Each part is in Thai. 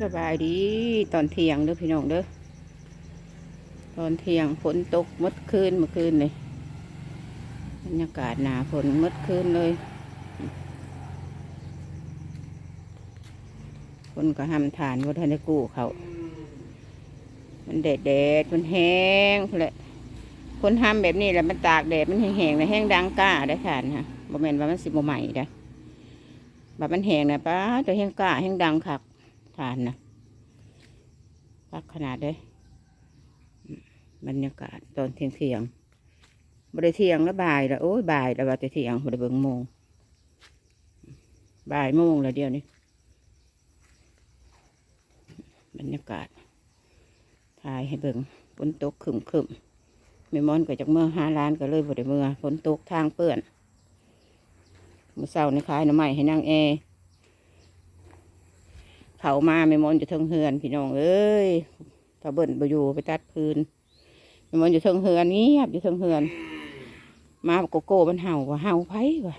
สบายดีตอนเที่ยงเด้อพี่น้องเด้อตอนเที่ยงฝนตกมดคืนเมื่อคืนเลยบรรยากาศหนาฝนมดคืนเลยคนก็ห้ำทานว่าท่านได้กู้เขามันแดดแดดมันแห้งแหละคนห้ำแบบนี้แหละมันตากแดดมันแห้งๆนะแห้งดังกล้าได้ทานฮะบ่แมนว่ามันสิบ่ใหม่ได้แบบมันแห้งนะป้าตัวแห้งกล้าแห้งดังคัก ทานนะปักขนาดเลยบรรยากาศตอนเที่ยงเที่ยงบริเที่ยงแล้วบ่ายแล้วโอ้ยบ่ายแล้วว่าแต่เที่ยงบริเบิงโมงบ่ายโมงแล้วเดียวนี้บรรยากาศถ่ายให้เบิงฝนตกขึ้มขึ้มๆไม่มอนก็จากเมื่อห้าล้านก็เลยบริเมื่อฝนตกทางเปื้อนเมื่อเช้านี่ขายหน้ำใหม่ให้นางแอ เขามาไม่มอนอยู่เทิงเฮือน พี่น้องเอ้ยถ้าเบิ่นไปอยู่ไปตัดพื้นไม่มอนอยู่เทิงเฮือนเงียบอยู่เทิงเฮือน มาโกโก้มันเห่าว่าเห่าไผ่ว่ะ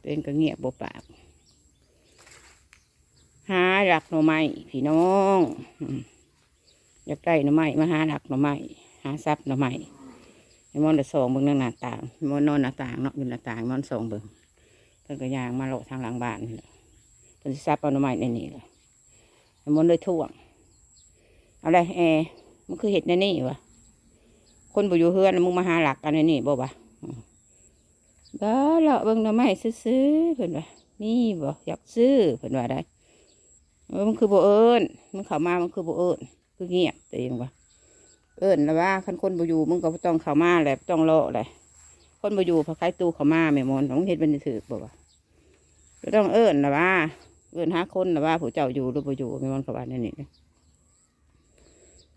เป็นก็เงียบบ่ปากหาหลักหน่อไม้พี่น้องอยากได้หน่อไม้มาหาหลักหน่อไม้หาซับหน่อไม้ไม่มอนจะส่องเบิ่งหน้าต่างไม่มอนนอนหน้าต่างเนาะอยู่หน้าต่างมอนส่องเบิ่งเพิ่นก็ยางมาโลทางหลังบ้านนี่แหละ เป็นซับเอาหน่อไม้ในนี่เลยมันเลยท่วงอาไรแอร์มันคือเห็ดในนี่วะคนบ่อยู่เฮือนมึงมาหาหลักกันในนี่บ่วะอืมบ้าเลาะเบิ่งหน่อไม้ซื้อเพิ่นว่านี่บ่อยากซื้อเพิ่นว่าได้เออมันคือโบเอิ้นมันเข้ามามันคือโบเอิ้นคือเงียบตัวเองวะเอิ้นแล้วว่าคันคนบ่อยู่มึงก็ต้องเข้ามาแหละต้องเลาะแหละคนบ่อยู่พอคล้ายตู้เข้ามาแม่มอนต้องเฮ็ดเป็นถือบ่วะก็ต้องเอิ้นนะว่า เอิ้นหาคนนะว่าผู้เจ้าอยู่หรือบ่อยู่ม่มันกับว่านั่นี่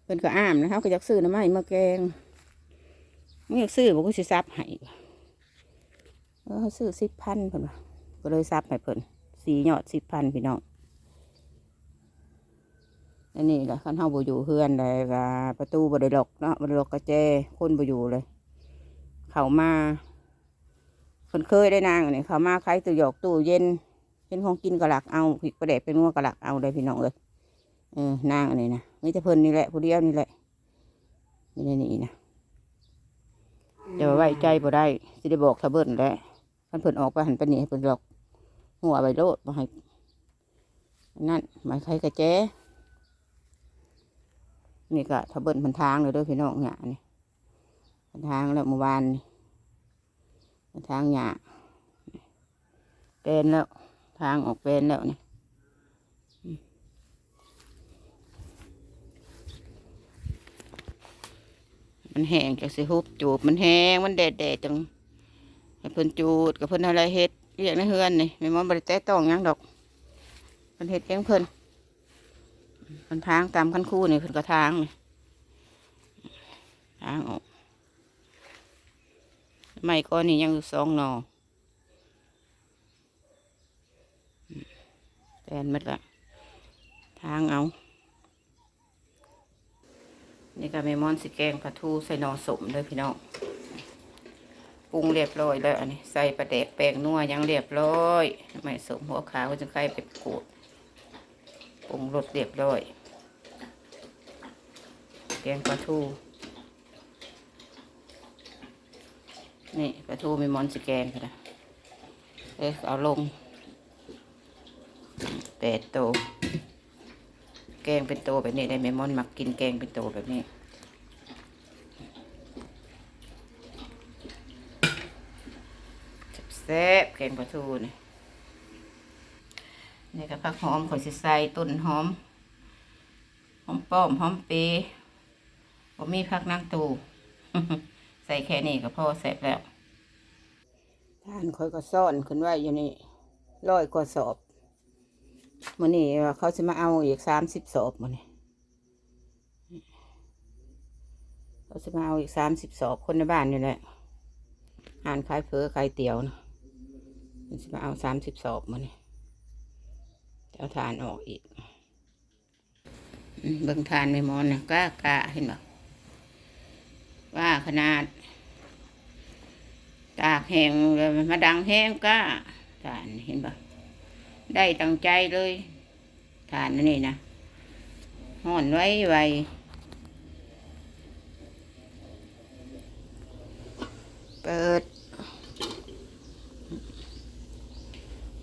เพิ่นก็อ้ามนะเขาก็อยากซื้อน้ำไม้มาแกงมึงอยากซื้อบอกก็สิซับให้เออเขาซื้อสิบพันเพิ่นก็เลยซับให้เพิ่นสีหยอดสิบพันพี่น้องอันนี้แหละคันเฮาบ่อยู่เฮือนเลยว่าประตูบ่ได้ล็อกเนาะบ่ได้ล็อกกระแจคนบ่อยู่เลย เข้ามาคนเคยได้นางอันนี้เขามาใครตู้หยอกตู้เย็น เป็นของกินกระหลักเอาผิดประเดะเป็นงัวกระหลักเอาเลยพี่น้องเลยเออนางอันนี้นะนี่จะเพลินนี่แหละผู้เดียวนี่แหละนี่นี่นี่นะจะไว้ใจบ่ได้สิได้บอกทะเบิ้ลแหล้วคันเพิ่นออกไปหันไปนี่เพิ่นหลอกหัวใบโลดมาให้นั่นหมายใครกระแจนี่ก็ทะเบิ้ลพันทางเลยด้วยพี่น้องเนี่ยนี่พันทางแล้วเมื่อวานนี่ทางหยเป็นแล้ว ทางออกเป็นแล้วนี่มันแห้งจากสิฮุบจูบมันแห้งมันแดดแดดจังให้เพิ่นจูดกับเพิ่นอะไรเฮ็ดเรียกในเฮือนนี่ไม่มอนบริแตะต้องยังดอกเพิ่นเฮ็ดเองเพิ่นเพิ่นทางตามคันคู่นี่เพิ่นก็ทางนี่ทางออกไม่ก้อนนี้ยังอยู่สองหนอมแต นหมัดละทางเอา นี่ก็เมมอนสิแกงปลาทูใส่นอสมเลยพี่น้องปรุงเรียบร้อยแล้วอันนี้ใส่ปลาแดกแป้งนัวยังเรียบร้อยไม่สมหัวขาวจะใครไปขูดปรุงรสเรียบร้อย แกงปลาทูนี่ปลาทูมีมอนสแกนค่ะนะเอ้ยเอาลง แปดโตวแกงเป็นโตวแบบนี้ได้เมมอนมักกินแกงเป็นโตวแบบนี้แซ่บแกงปลาทูนี่นี่ก็ผักหอมขอยสิใส่ต้นหอม หอมป้อมหอมเปรย์ผมมีผักนางตู ใส่แค่นี้ก็พอแซ่บแล้วทานคอยก็ซ่อนขึ้นไว้อยู่นี่ร้อยกว่าสอบ มันนี่เขาจะมาเอาอีกสามสิบสอบมันนี่เขาจะมาเอาอีกสามสิบสอบคนในบ้านนี่แหละอ่านขายเผือขายเตี๋ยวนะมันจะมาเอาสามสิบสอบมันนี่จะเอาทานออกอีกเบิ่งทานไม่มอนนะกล้ากล้าเห็นบ่ว่าขนาด ตากแห้งเลยมาดังแห้งก็ทานเห็นปะ ได้ตั้งใจเลยทานนี่นะห่อนไว้ไวเปิด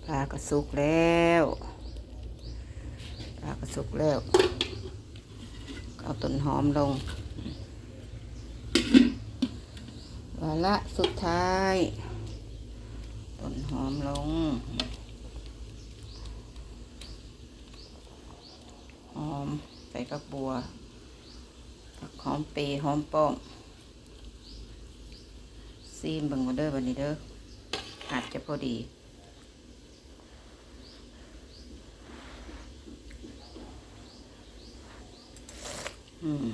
ปลากระสุกแล้วปลากระสุกแล้วเอาต้นหอมลงวาระสุดท้าย ต้นหอมลง อมใส่กระบัวผักหอมเปย์หอมป้อมซีมเบิ่งมาเด้อวันนี้เด้ออาจจะพอดีอืม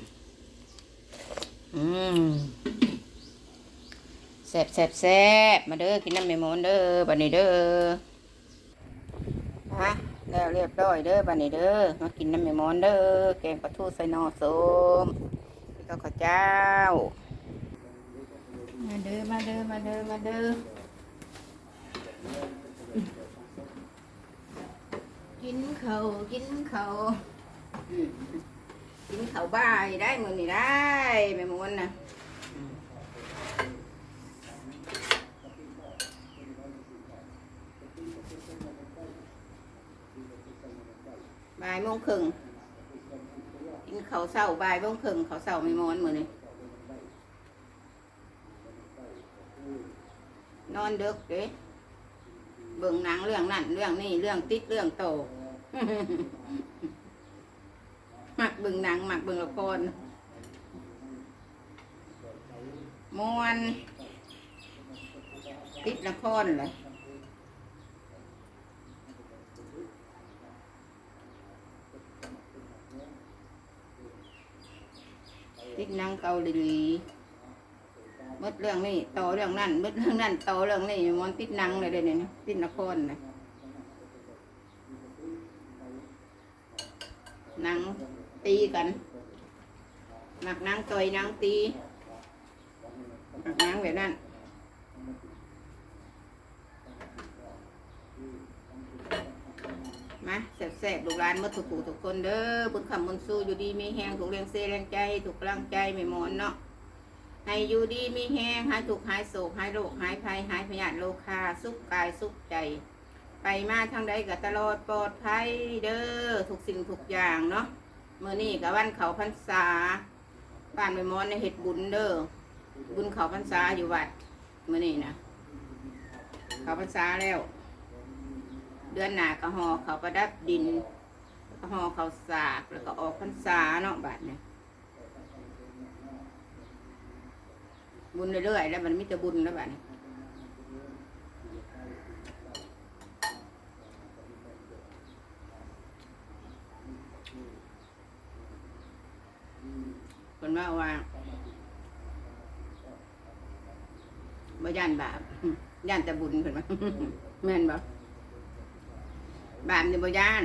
อืมแซ่บแซ่บแซ่บมาเด้อกินน้ำเมมอนเด้อบันนี้เด้อ แล้วเรียบร้อยเด้อบันนี้เด้อมากินน้ำเมมอนเด้อแกงปลาทูใส่นอส้มแล้วก็ข้าวเจ้า มาเด้อมาเด้อมาเด้อมาเด้อกินเขากินเขากินเขาบ่ายได้มือนี่ได้แม่มวนนะบ่าย โมงครึ่งกินเขาวเศร้าบ่ายโมงครึ่งเขาวเศร้าไม่มวนมือนี่นอนดึกเด้เบิ่งหนังเรื่องนั่นเรื่องนี่เรื่องติดเรื่องโตหมักเบิ่งหนังหมักเบิ่งละครมวนติดละครเลย ติดนังเกาหลีมืดเรื่องนี้ต่อเรื่องนั่นมืดเรื่องนั่นต่อเรื่องนี้มันติดนังเลยเดี๋ยวนี้ติดละครนะนังตีกันหมักนังต่อยนังตีหมักนังแบบนั้น มาแสบๆลูกหลานหมาถูกถูกทุกคนเด้อบุญคำบุญสู้อยู่ดีมีแหงถูกเรียงเซแรงใจถูกกำลังใจไม่หมอนเนาะให้อยู่ดีมีแห้งหายทุกหายโศกหายโรคหายภัยหายพยาธิโลคาสุขกายสุขใจ ไปมาทางใดก็ตลอดปลอดภัยเด้อทุกสิ่งทุกอย่างเนาะเมื่อนี้กับวันเขาพรรษาบ้านไปมอนในเห็ดบุญเด้อบุญเขาพรรษาอยู่วัดเมื่อนี้นะเขาพรรษาแล้ว ดือนหนาก็หอเขาประดับดินแล้วก็หอเขาสากแล้วก็ออกพรรษาเนาะบัดเนี่ยบุญเรื่อยๆแล้วมันมีแต่บุญแล้วบานี้คนว่าว่าบ่ย่านบาปย่านแต่บุญเพิ่นว่าแม่นบ่ นี่บ่ย่าน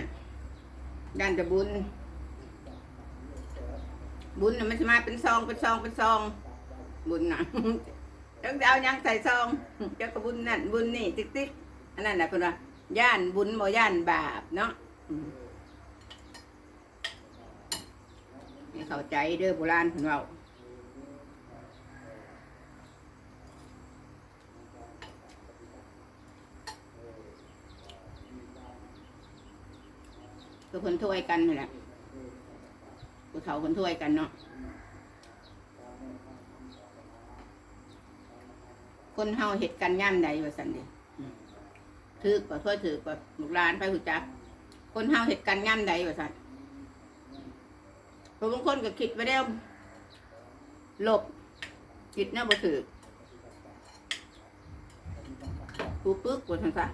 ย่านแต่บุญ บุญน่ะมันจะมาเป็นซองเป็นซองเป็นซอง บุญนะต้องเอายังใส่ซองเจ้าก็บุญนั่นบุญนี่ติ๊กติ๊กอันนั้นแหละเพิ่นว่าย่านบุญบ่ย่านบาปเนาะให้เข้าใจเด้อโบราณเพิ่นเว้า คือเพิ่นถ้วยกันนี่แหละผู้เฒ่าเพิ่นถ้วยกันเนาะคนเฮาเห็ดกันย่ำใดว่าสันเดีถือกว่าถ้วยถือกว่าลูกหลานไปหูจัก คนเฮาเห็ดกันย่ำใดว่าสันพราะบางคนก็คิดไปแล้วหลบคิดนะบ่ถือปูปึ๊กว่าสันซะ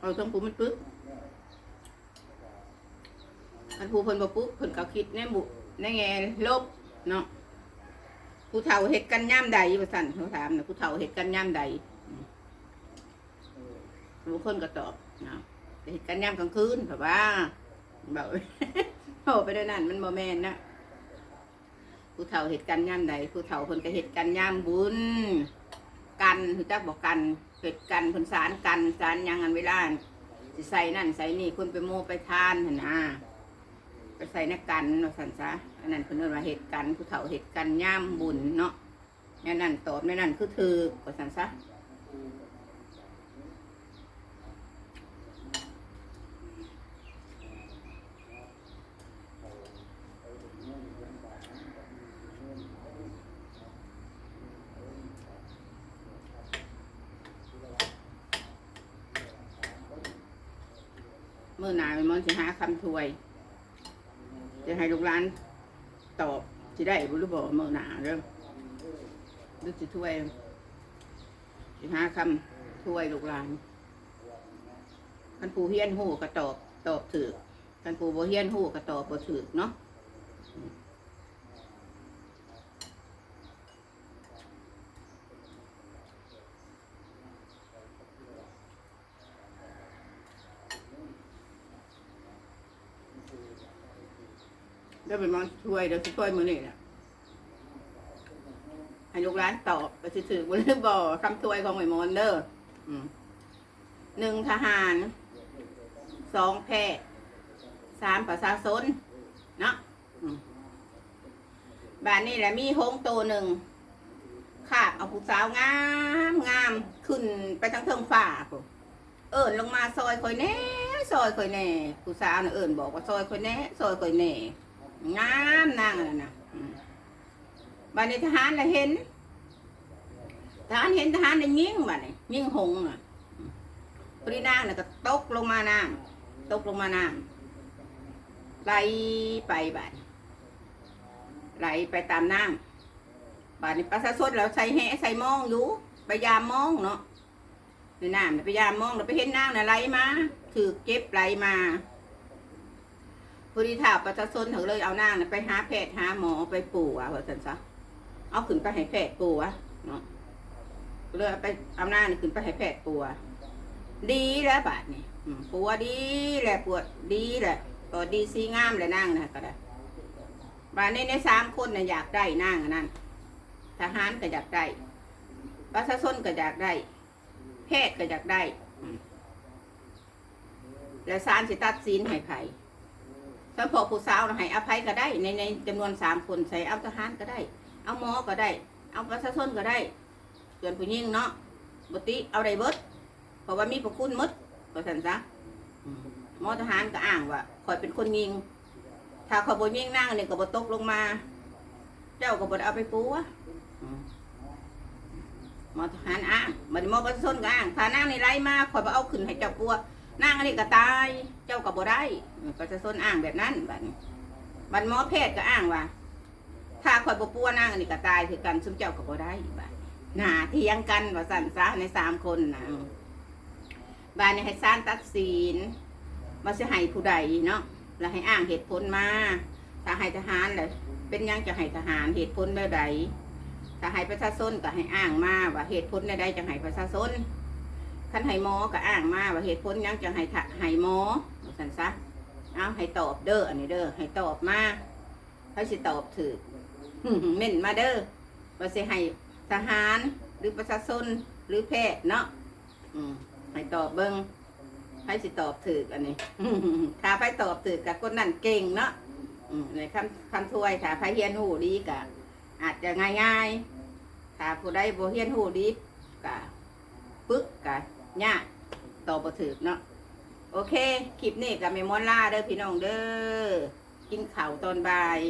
เอาตรงปูมันปึ๊ก อันปูเพิ่นบ่ปึ๊กเพิ่นก็คิดในบุในแง่ลบเนาะผู้เฒ่าเห็ดกันย่ำใดประสันเขาถามนะผู้เฒ่าเห็ดกันย่ำใดบางคนก็ตอบนะเห็ดกันย่ำกลางคืนแบบว่าแบบโอ้ไปด้วยนั่นมันโมแมนนะผู้เฒ่าเห็ดกันย่ำใดผู้เฒ่าคนก็เห็ดกันย่ำบุญ กันคือจักบอกกันเห็ดกันผลสารกันสารยังอันเวลาสิใส่นั่นใส่นี่คุณไปโมไปทานนะ ไปใส่นักกันว่าสันซะอันนั้นเพิ่นเอิ้นว่าเหตุกันผู้เฒ่าเหตุกันย่ามบุญเนาะแน่นั่นตอบแน่นั่นคือถือว่าสันซะเมื่อหนาเป็นมันสิหาคำถวย ให้ลูกหลานตอบสิได้บ่รู้บ่เมื่อหนาเด้อหรือสิถวยสิหาคำถวยลูกหลานคันผู้เฮียนหูก็ตอบตอบถูกคันผู้บ่เฮียนหูก็ตอบบ่ถูกเนาะ เดี๋ยวเป็นมันช่วยเดี๋ยวสิช่วยมือนี้น่ะให้ลูกหลานตอบก็สิถือบ่หรือบ่คำถวยของไอ้มอนเด้ออืมหนึ่งทหารสองแพทย์สามประชาชนเนาะบ้านนี้แหละมีหงส์ตัวหนึ่งคาบเอาผู้สาวงามงามขึ้นไปทั้งเทิงฝ่าเอิญลงมาซอยคอยแน่ซอยคอยแน่ผู้สาวน่ะเอิญบอกว่าซอยคอยแน่ซอยคอยแน่ งามนางน่ะนะบ้านนี้ทหารน่ะเห็น ทหารเห็นทหารน่ะยิงบ้านนี้ยิงหงน่ะพอดีนางน่ะก็ตกลงมาน้ำตกลงมาน้ำไหลไปบาดไหลไปตามน้ำบาดนี้ประชาชนเราใส่แหใส่มองอยู่ไปยามมองเนาะในน้ำน่ะไปยามมองเราไปเห็นนางน่ะไหลมาถือเก็บไหลมา พอดีถาประชาชนถึงเลยเอานางน่ะไปหาแพทย์หาหมอไปปู่อะว่าสันซะเอาขึ้นไปให้แพทย์ปู่อะเนาะเลยไปเอานางน่ะขึ้นไปให้แพทย์ปู่อะดีแล้วบาดนี่ปัวดีแหละปวดดีแหละก็ดีซีงามเลยนั่งนะก็ได้บาดนี้ในสามคนน่ะอยากได้นั่งนนั้นทหารก็อยากได้ประชาชนก็อยากได้ แพทย์ก็อยากได้ แล้วศาลสิตัดสินให้ไผ ถ้าพอผู้สาวน่ะให้อภัยก็ได้ในในจำนวนสามคนใส่เอาทหารก็ได้ เอาหมอก็ได้ เอาประชาชนก็ได้ส่วนผู้หญิงเนาะบติเอาได้เบิดเพราะว่ามีพระคุณหมดก็สันซะอืมหมอทหารก็อ้างว่าคอยเป็นคนยิง ถ้าคอยบ่ยิงนั่งเนี่ยก็บ่ตกลงมา เจ้าก็บ่ได้เอาไปปูวะอืมหมอทหารอ้างบัดนี้หมอประชาชนก็อ้างถ้านั่งนี่ไล่มาคอยบ่เอาขึ้นให้เจ้าปัว นั่งอันนี้ก็ตาย เจ้าก็บ่ได้อืมประชาชนอ้างแบบนั้นบัดนี้บัดหมอแพทย์ก็อ้างว่า ถ้าคอยบ่ปัวนั่งอันนี้ก็ตายคือกันซุมเจ้าก็บ่ได้บัดหน้าเถียงกันว่าสั่นซะในสามคนนะบานนี้ให้ศาลตัดสินว่าจะให้ผู้ใดเนาะแล้วให้อ้างเหตุผลมาถ้าให้ทหารเลยเป็นยังจะให้ทหารเหตุผลแบบใดถ้าให้ประชาชนก็ให้อ้างมาว่าเหตุผลใดจะให้ประชาชน คันให้หมอก็อ้างมาว่าเหตุผลยังจะให้ทะให้หมอว่าสันซะเอาให้ตอบเด้ออันนี้เด้อให้ตอบมาเขาสิตอบถือเม่นมาเด้อว่าสิให้ทหารหรือประชาชนหรือแพทย์เนาะให้ตอบเบิ้งให้สิตอบถืออันนี้ถ้าไปตอบถือกับคนนั่นเก่งเนาะในคำคำถ้วยถ้าไปเฮียนหูดีกะอาจจะง่ายๆถ้าผู้ใดบ่เฮียนหูดีกะปึ๊กกะ ยากต่อบบ่ถือเนาะโอเค คลิปนี้กับเมมอนล่าเด้อพี่น้องเด้อกินข้าวตอนบ่าย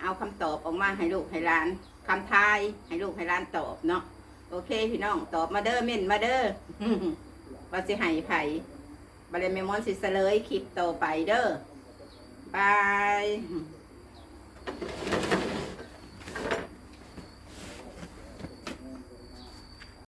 เอาคำตอบออกมาให้ลูกให้หลานคำทายให้ลูกให้หลานตอบเนาะโอเค พี่น้องตอบมาเด้อเม่นมาเด้อว่าสิให้ไผ่บาเลเมมอนสิเสลยคลิปต่อไปเด้อบาย